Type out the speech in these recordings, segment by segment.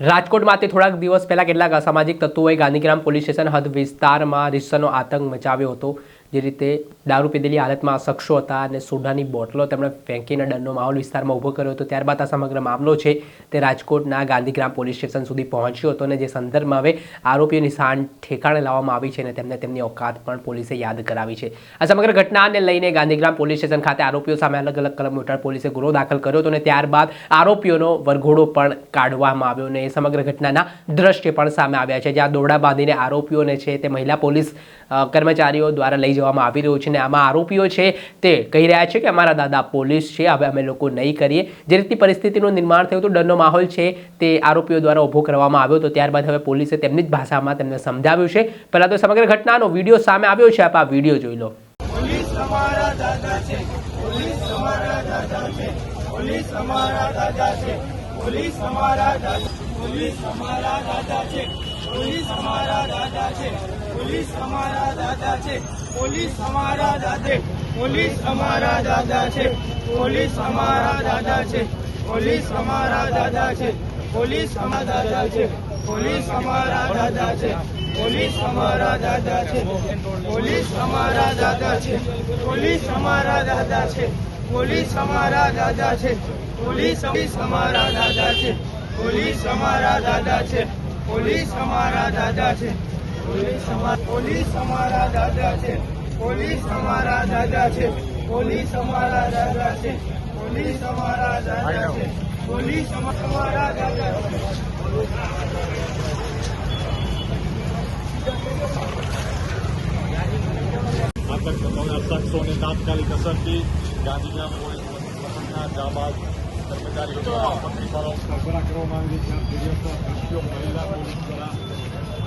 રાજકોટમાંથી થોડાક દિવસ પહેલા કેટલાક અસામાજિક તત્વોએ ગાંધીગ્રામ પોલીસ સ્ટેશન હદ વિસ્તારમાં રીસનો આતંક મચાવ્યો હતો. જે રીતે દારૂ પીધેલી હાલતમાં શખ્સો હતા અને સોડાની બોટલો તેમણે ફેંકીને ડરનો માહોલ વિસ્તારમાં ઊભો કર્યો હતો. ત્યારબાદ આ સમગ્ર મામલો છે તે રાજકોટના ગાંધીગ્રામ પોલીસ સ્ટેશન સુધી પહોંચ્યો હતો અને જે સંદર્ભમાં હવે આરોપીઓની શાન ઠેકાણે લાવવામાં આવી છે અને તેમને તેમની ઓકાત પણ પોલીસે યાદ કરાવી છે. આ સમગ્ર ઘટનાને લઈને ગાંધીગ્રામ પોલીસ સ્ટેશન ખાતે આરોપીઓ સામે અલગ અલગ કલમ હેઠળ પોલીસે ગુનો દાખલ કર્યો હતો અને ત્યારબાદ આરોપીઓનો વરઘોડો પણ કાઢવામાં આવ્યો અને એ સમગ્ર ઘટનાના દ્રશ્ય પણ સામે આવ્યા છે. જ્યાં દોરડા બાંધીને આરોપીઓને છે તે મહિલા પોલીસ કર્મચારીઓ દ્વારા લઈ જવામાં આવી રહ્યું છે અને આમાં આરોપીઓ છે તે કહી રહ્યા છે કે અમારા દાદા પોલીસ છે, હવે અમે લોકો નહીં કરીએ. જે રીતની પરિસ્થિતિનું નિર્માણ થયું હતું, ડરનો માહોલ છે, તે આરોપીઓ દ્વારા ઊભો કરવામાં આવ્યો હતો. ત્યારબાદ હવે પોલીસે તેમની જ ભાષામાં તેમને સમજાવ્યું છે. પહેલાં તો સમગ્ર ઘટનાનો વીડિયો સામે આવ્યો છે, આપ આ વીડિયો જોઈ લો. પોલીસ અમારા દાદા છે પોલીસ અમારા દાદા છે. પોલીસ અમારા દાદા છે પોલીસ અમારા દાદા છે પોલીસ અમારા દાદે પોલીસ અમારા દાદા છે પોલીસ અમારા દાદા છે પોલીસ અમારા દાદા છે પોલીસ અમારા દાદા છે પોલીસ અમારા દાદા છે પોલીસ અમારા દાદા છે પોલીસ અમારા દાદા છે પોલીસ અમારા દાદા છે પોલીસ અમારા દાદા છે પોલીસ અમારા દાદા છે પોલીસ અમારા દાદા છે પોલીસ અમારા દાદા છે. પોલીસ અમા- પોલીસ અમારા દાદા છે. પોલીસ અમારા દાદા છે. પોલીસ અમારા દાદા છે. પોલીસ અમારા દાદા છે. પોલીસ અમારા દાદા છે. આતંક મચાવનાર શખ્સોને તાત્કાલિક અસરથી ગાંધીગ્રામ પોલીસ મથકના જાબાજ કર્મચારીઓ પાડો સરબરાહ કરવામાં આવી છે દ્રશ્યો મહિલા પોલીસ દ્વારા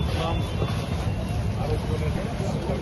તમામ આરોપીઓને